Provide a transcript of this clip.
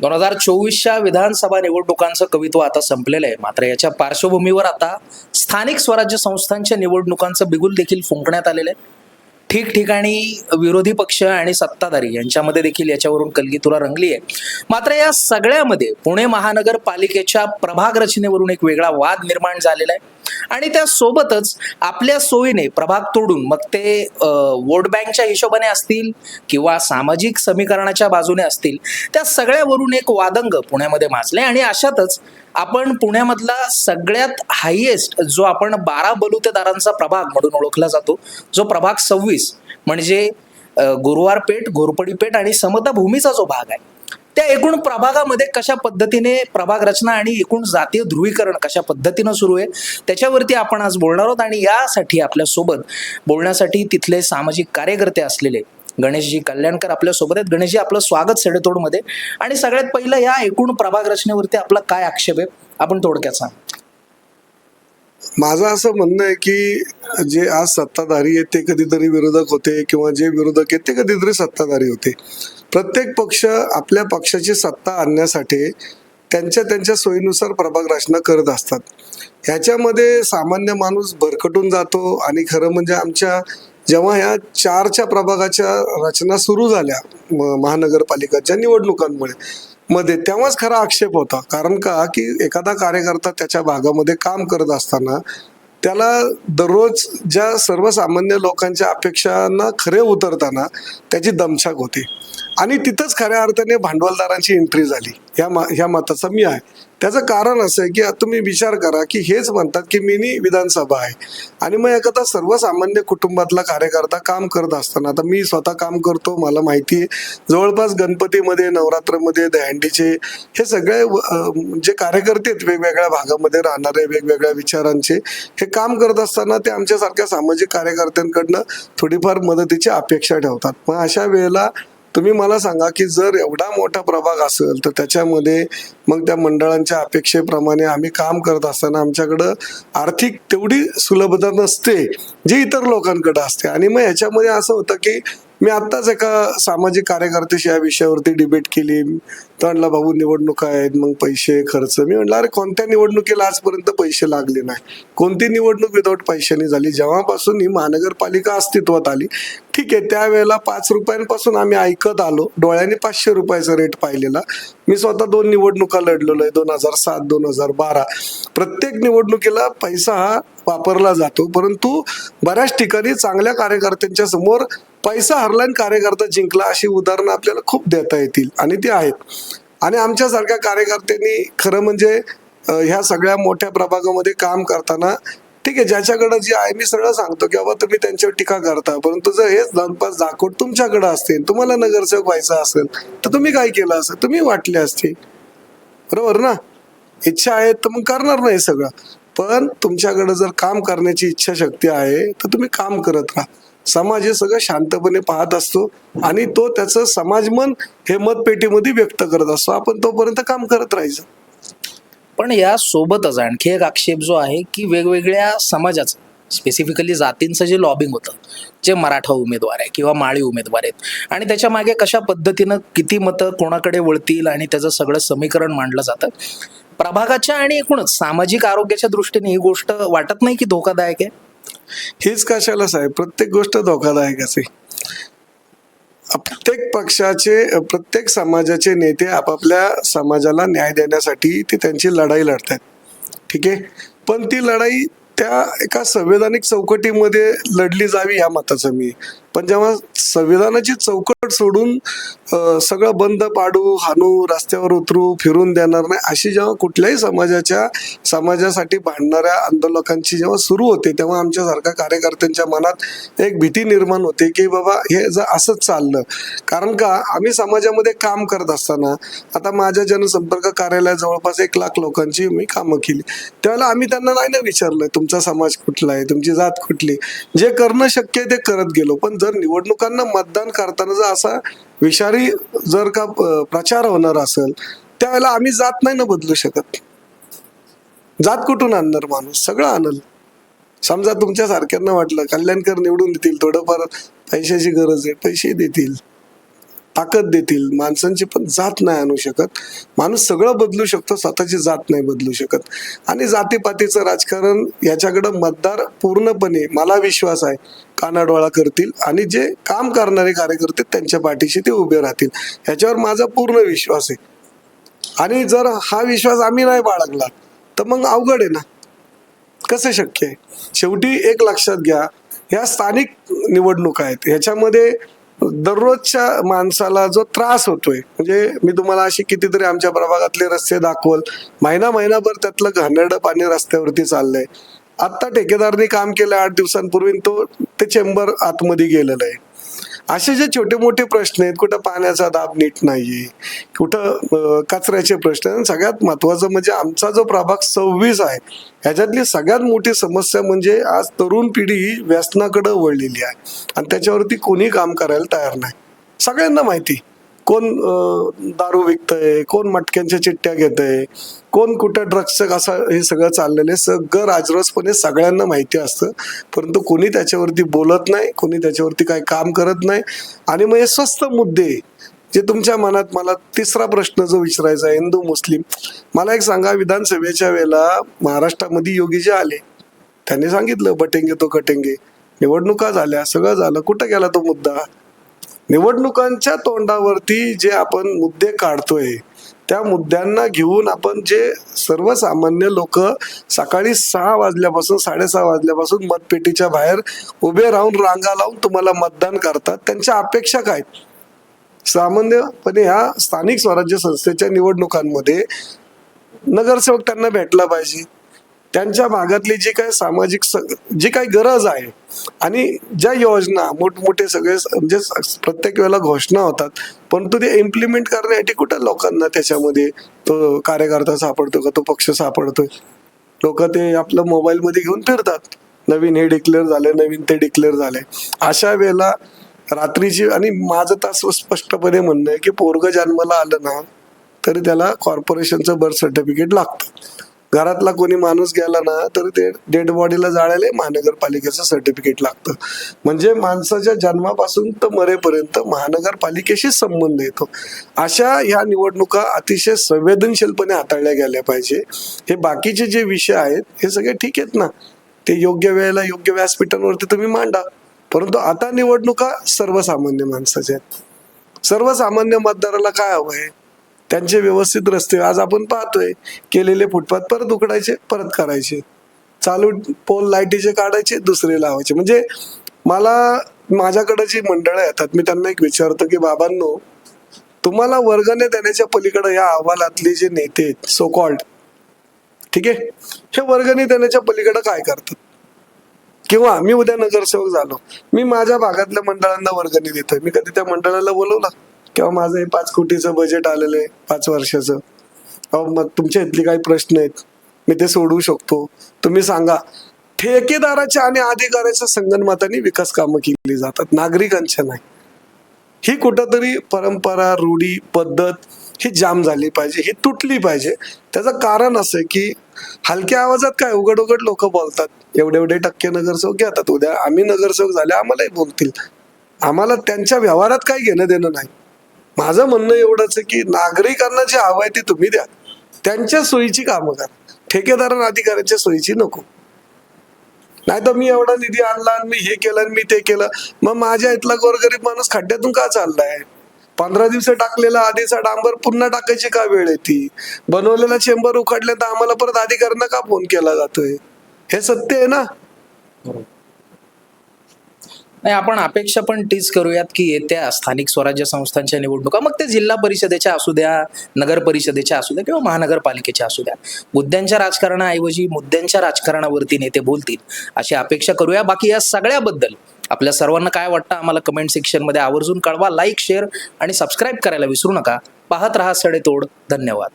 दोन हजार चोवीसच्या विधानसभा निवडणुकांचं कवित्व आता संपलेलं आहे. मात्र याच्या पार्श्वभूमीवर आता स्थानिक स्वराज्य संस्थांच्या निवडणुकांचं बिगुल देखील फुंकण्यात आलेलं आहे. ठिकठिकाणी विरोधी पक्ष आणि सत्ताधारी यांच्यामध्ये देखील याच्यावरून कलगीतुरा रंगली आहे. मात्र या सगळ्यामध्ये पुणे महानगरपालिकेच्या प्रभाग रचनेवरून एक वेगळा वाद निर्माण झालेला आहे. आणि त्या सोबतच आपल्या सोयीने प्रभाग तोडून मग ते वोट बँकच्या हिशोबाने असतील किंवा सामाजिक समीकरणाच्या बाजूने असतील त्या सगळ्यावरून एक वादंग पुण्यामध्ये माजले आणि अशातच आपण पुण्यामधला सगळ्यात हायेस्ट जो आपण बारा बलुतेदारांचा प्रभाग म्हणून ओळखला जातो जो प्रभाग सव्वीस म्हणजे गुरुवार पेठ घोरपडी पेठ आणि समता भूमीचा जो भाग आहे त्या एकूण प्रभागामध्ये कशा पद्धतीने प्रभाग रचना आणि एकूण जातीय ध्रुवीकरण कशा पद्धतीनं सुरू आहे त्याच्यावरती आपण आज बोलणार आहोत आणि यासाठी आपल्यासोबत बोलण्यासाठी तिथले सामाजिक कार्यकर्ते असलेले गणेशजी कल्याणकर आपल्यासोबत आहेत. गणेशजी आपलं स्वागत सडेतोडमध्ये. आणि सगळ्यात पहिलं या एकूण प्रभाग रचनेवरती आपला काय आक्षेप आहे आपण थोडक्यात सांग. माझं असं म्हणणं आहे की जे आज सत्ताधारी आहेत ते कधीतरी विरोधक होते किंवा जे विरोधक आहेत ते कधीतरी सत्ताधारी होते. प्रत्येक पक्ष आपल्या पक्षाची सत्ता आणण्यासाठी त्यांच्या त्यांच्या सोयीनुसार प्रभाग रचना करत असतात. ह्याच्यामध्ये सामान्य माणूस भरकटून जातो आणि खरं म्हणजे आमच्या जेव्हा ह्या चारच्या प्रभागाच्या रचना सुरू झाल्या म- महानगरपालिकाच्या निवडणुकांमुळे मध्ये तेव्हाच खरा आक्षेप होता. कारण का? की एखादा कार्यकर्ता त्याच्या भागामध्ये काम करत असताना त्याला दररोज ज्या सर्वसामान्य लोकांच्या अपेक्षांना खरे उतरताना त्याची दमछाक होती. आणि तिथंच खऱ्या अर्थाने भांडवलदारांची एंट्री झाली. ह्या मा ह्या मताचा मी आहे. त्याचं कारण असं आहे की तुम्ही विचार करा की हेच म्हणतात की मिनी विधानसभा आहे. आणि मग एखादा सर्वसामान्य कुटुंबातला कार्यकर्ता काम करत असताना आता मी स्वतः काम करतो मला माहिती आहे. जवळपास गणपतीमध्ये नवरात्रमध्ये दहंडीचे हे सगळे जे कार्यकर्ते आहेत वेगवेगळ्या भागामध्ये राहणारे वेगवेगळ्या विचारांचे हे काम करत असताना ते आमच्यासारख्या सामाजिक कार्यकर्त्यांकडनं थोडीफार मदतीची अपेक्षा ठेवतात. मग अशा वेळेला तुम्ही मला सांगा की जर एवढा मोठा प्रभाग असेल तर त्याच्यामध्ये मग त्या मंडळांच्या अपेक्षेप्रमाणे आम्ही काम करत असताना आमच्याकडं आर्थिक तेवढी सुलभता नसते जी इतर लोकांकडे असते. आणि मग ह्याच्यामध्ये असं होतं की मी आत्ताच एका सामाजिक कार्यकर्त्याशी या विषयावरती डिबेट केली. तर म्हणला भाऊ निवडणुका आहेत मग पैसे खर्च. मी म्हटलं अरे कोणत्या निवडणुकीला आजपर्यंत पैसे लागले नाही? कोणती निवडणूक विदाऊट पैशाने झाली? जेव्हापासून ही महानगरपालिका अस्तित्वात आली ठीक आहे त्यावेळेला पाच रुपयांपासून आम्ही ऐकत आलो. डोळ्यांनी पाचशे रुपयाचा रेट पाहिलेला. मी स्वतः दोन निवडणुका लढलेलो आहे दोन हजार सात दोन हजार बारा. प्रत्येक निवडणुकीला पैसा हा वापरला जातो. परंतु बऱ्याच ठिकाणी चांगल्या कार्यकर्त्यांच्या समोर पैसा हरला कार्यकर्ता जिंकला अशी उदाहरणं आपल्याला खूप देता येतील. आणि ती आहेत. आणि आमच्यासारख्या कार्यकर्त्यांनी खरं म्हणजे ह्या सगळ्या मोठ्या प्रभागामध्ये काम करताना ठीक आहे ज्याच्याकडं जे आहे मी सगळं सांगतो की बाबा तुम्ही त्यांच्यावर टीका करता. परंतु जर हेच जवळपास दाखवट तुमच्याकडे असतील तुम्हाला नगरसेवक व्हायचा असेल तर तुम्ही काय केलं असेल? तुम्ही वाटले असते. बरोबर ना? इच्छा आहे तर मग करणार नाही सगळं. पण तुमच्याकडे जर काम करण्याची इच्छाशक्ती आहे तर तुम्ही काम करत राहा. समाज हे सगळं शांतपणे पाहत असतो आणि तो त्याचं समाजमन हे मतपेटीमध्ये व्यक्त करत असतो. आपण तोपर्यंत काम करत राहायचं. पण या सोबतच आणखी एक आक्षेप जो आहे की वेगवेगळ्या समाजाचं स्पेसिफिकली जातींचं जे लॉबिंग होतं जे मराठा उमेदवार आहे किंवा माळी उमेदवार आहेत आणि त्याच्यामागे कशा पद्धतीनं किती मतं कोणाकडे वळतील आणि त्याचं सगळं समीकरण मांडलं जातं प्रभागाच्या आणि एकूणच सामाजिक आरोग्याच्या दृष्टीने ही गोष्ट वाटत नाही की धोकादायक आहे? हेच कशाला साहेब? प्रत्येक गोष्ट धोकादायकच आहे प्रत्येक पक्षाचे प्रत्येक समाजाचे नेते आपापल्या समाजाला न्याय देण्यासाठी ते त्यांची लढाई लढतात ठीक आहे? पण ती लढाई त्या एका संवैधानिक चौकटीमध्ये लढली जावी या मताचं मी. पण जेव्हा संविधानाची चौकट सोडून सगळं बंद पाडू हाणू रस्त्यावर उतरू फिरून देणार नाही अशी जेव्हा कुठल्याही समाजाच्या समाजासाठी भांडणाऱ्या आंदोलकांची जेव्हा सुरू होते तेव्हा आमच्यासारख्या कार्यकर्त्यांच्या मनात एक भीती निर्माण होते की बाबा हे जर असंच चाललं. कारण का आम्ही समाजामध्ये काम करत असताना आता माझ्या जनसंपर्क कार्यालयात जवळपास एक लाख लोकांची मी कामं केली. त्यावेळेला आम्ही त्यांना नाही ना विचारलं तुमचा समाज कुठला आहे तुमची जात कुठली जे करणं शक्य आहे ते करत गेलो. पण जर निवडणुकांना मतदान करताना जर असा विषारी जर का प्रचार होणार असेल त्यावेळेला आम्ही जात नाही ना बदलू शकत. जात कुठून आणणार माणूस? सगळं आणल. समजा तुमच्या सारख्यांना वाटलं कल्याणकर निवडून देतील थोडंफार पैशाची गरज आहे पैसे देतील. ताकद देतील माणसांची पण जात नाही आणू शकत. माणूस सगळं बदलू शकतो स्वतःची जात नाही बदलू शकत. आणि जातीपातीचं राजकारण याच्याकडं मतदार पूर्णपणे मला विश्वास आहे कानाडोळा करतील. आणि जे काम करणारे कार्यकर्ते त्यांच्या पाठीशी ते उभे राहतील. ह्याच्यावर माझा पूर्ण विश्वास आहे. आणि जर हा विश्वास आम्ही नाही बाळगला तर मग अवघड आहे ना? कसं शक्य आहे? शेवटी एक लक्षात घ्या ह्या स्थानिक निवडणुका आहेत. ह्याच्यामध्ये दररोजच्या माणसाला जो त्रास होतोय म्हणजे मी तुम्हाला अशी कितीतरी आमच्या प्रभागातले रस्ते दाखवल. महिना महिनाभर त्यातलं घाणेरडं पाणी रस्त्यावरती चाललंय. आत्ता ठेकेदारने काम केलं आठ दिवसांपूर्वी तो ते चेंबर आतमध्ये गेलेलं आहे. असे जे छोटे मोठे प्रश्न आहेत कुठं पाण्याचा दाब नीट नाहीये कुठं कचऱ्याचे प्रश्न आणि सगळ्यात महत्वाचं म्हणजे आमचा जो प्रभाग सव्वीस आहे ह्याच्यातली सगळ्यात मोठी समस्या म्हणजे आज तरुण पिढी ही व्यसनाकडे वळलेली आहे. आणि त्याच्यावरती कोणी काम करायला तयार नाही. सगळ्यांना माहिती. कोण दारू विकतंय? कोण मटक्यांच्या चिठ्ठ्या घेतंय? कोण कुठं ड्रग्सचं कसं हे सगळं चाललेलं आहे? सगळं राजरोसपणे सगळ्यांना माहिती असतं. परंतु कोणी त्याच्यावरती बोलत नाही कोणी त्याच्यावरती काही काम करत नाही. आणि मग हे स्वस्त मुद्दे जे तुमच्या मनात मला तिसरा प्रश्न जो विचारायचा आहे हिंदू मुस्लिम. मला एक सांगा विधानसभेच्या वेळेला महाराष्ट्रामध्ये योगीजी आले त्यांनी सांगितलं बटेंगे तो कटेंगे. निवडणुका झाल्या सगळं झालं. कुठं गेला तो मुद्दा? निवडणुकांच्या तोंडावरती जे आपण मुद्दे काढतोय त्या मुद्द्यांना घेऊन आपण जे सर्वसामान्य लोक सकाळी सहा वाजल्यापासून साडेसहा वाजल्यापासून मतपेटीच्या बाहेर उभे राहून रांगा लावून तुम्हाला मतदान करतात. त्यांच्या अपेक्षा काय? सामान्यपणे ह्या स्थानिक स्वराज्य संस्थेच्या निवडणुकांमध्ये नगरसेवक त्यांना भेटला पाहिजे. त्यांच्या भागातली जी काही सामाजिक स- जी काही गरज आहे आणि ज्या योजना मोठमोठे सगळे म्हणजे प्रत्येक वेळेला घोषणा होतात परंतु ते इम्प्लिमेंट करण्यासाठी कुठं लोकांना त्याच्यामध्ये तो कार्यकर्ता सापडतो का तो पक्ष सापडतोय? लोक ते आपलं मोबाईलमध्ये घेऊन फिरतात. नवीन हे डिक्लेअर झाले नवीन ते डिक्लेअर झाले अशा वेळेला रात्रीची आणि माझं तास स्पष्टपणे म्हणणं आहे की पोरग जन्माला आलं ना तरी त्याला कॉर्पोरेशनचं बर्थ सर्टिफिकेट लागतं. घरातला कोणी माणूस गेला ना तर ते डेड बॉडीला जाळायला महानगरपालिकेचं सर्टिफिकेट लागतं. म्हणजे माणसाच्या जन्मापासून तर मरेपर्यंत महानगरपालिकेशी संबंध येतो. अशा ह्या निवडणुका अतिशय संवेदनशीलपणे हाताळल्या गेल्या पाहिजे. हे बाकीचे जे विषय आहेत हे सगळे ठीक आहेत ना. ते योग्य वेळेला योग्य व्यासपीठांवरती तुम्ही मांडा. परंतु आता निवडणुका सर्वसामान्य माणसाच्या आहेत. सर्वसामान्य मतदाराला काय हवं आहे? त्यांचे व्यवस्थित रस्ते. आज आपण पाहतोय केलेले फुटपाथ परत उकडायचे परत करायचे. चालू पोल लाईटीचे काढायचे दुसरे लावायचे. म्हणजे मला माझ्याकडे जी मंडळं येतात मी त्यांना एक विचारतो की बाबांनो तुम्हाला वर्गाने देण्याच्या पलीकडे या अहवालातले जे नेते आहेत सो कॉल्ड ठीक आहे? हे वर्गणी देण्याच्या पलीकडे काय करतात? किंवा मी उद्या नगरसेवक झालो. मी माझ्या भागातल्या मंडळांना वर्गणी देतोय. मी कधी त्या मंडळाला बोलवलं? किंवा माझं हे पाच कोटीचं बजेट आलेलं आहे पाच वर्षाचं. अहो मग तुमच्या इथले काही प्रश्न आहेत. मी ते सोडवू शकतो. तुम्ही सांगा. ठेकेदाराच्या आणि अधिकाऱ्याच्या संगणमताने विकास कामं केली जातात. नागरिकांच्या नाही. ही कुठंतरी परंपरा रूढी पद्धत ही जाम झाली पाहिजे ही तुटली पाहिजे. त्याचं कारण असं की हलक्या आवाजात काय उघड उघड लोक बोलतात. एवढे एवढे टक्के नगरसेवक घेतात उद्या आम्ही नगरसेवक झाले आम्हालाही बोलतील. आम्हाला त्यांच्या व्यवहारात काही घेणं देणं नाही. माझं म्हणणं एवढंच आहे की नागरिकांना जे हवं आहे ते तुम्ही द्या. त्यांच्या सोयीची कामं करा. ठेकेदार आणि अधिकाऱ्यांच्या सोयीची नको. नाही तर मी एवढा निधी आणला आणि मी हे केलं आणि मी ते केलं. मग माझ्या इथला गोरगरीब माणूस खड्ड्यातून का चाललाय? पंधरा दिवस टाकलेला आधीचा डांबर पुन्हा टाकायची का वेळ येते बनवलेला चेंबर उखाडल्या तर आम्हाला परत अधिकाऱ्यांना का फोन केला जातोय? हे सत्य आहे ना? नाही आपण अपेक्षा पण तीच करूयात की येत्या स्थानिक स्वराज्य संस्थांच्या निवडणुका मग ते जिल्हा परिषदेच्या असू द्या नगर परिषदेच्या असू द्या किंवा महानगरपालिकेच्या असू द्या मुद्द्यांच्या राजकारणाऐवजी मुद्द्यांच्या राजकारणावरती नेते बोलतील अशी अपेक्षा करूया. बाकी या सगळ्याबद्दल आपल्या सर्वांना काय वाटतं आम्हाला कमेंट सेक्शनमध्ये आवर्जून कळवा. लाईक शेअर आणि सबस्क्राईब करायला विसरू नका. पाहत रहा सडेतोड. धन्यवाद.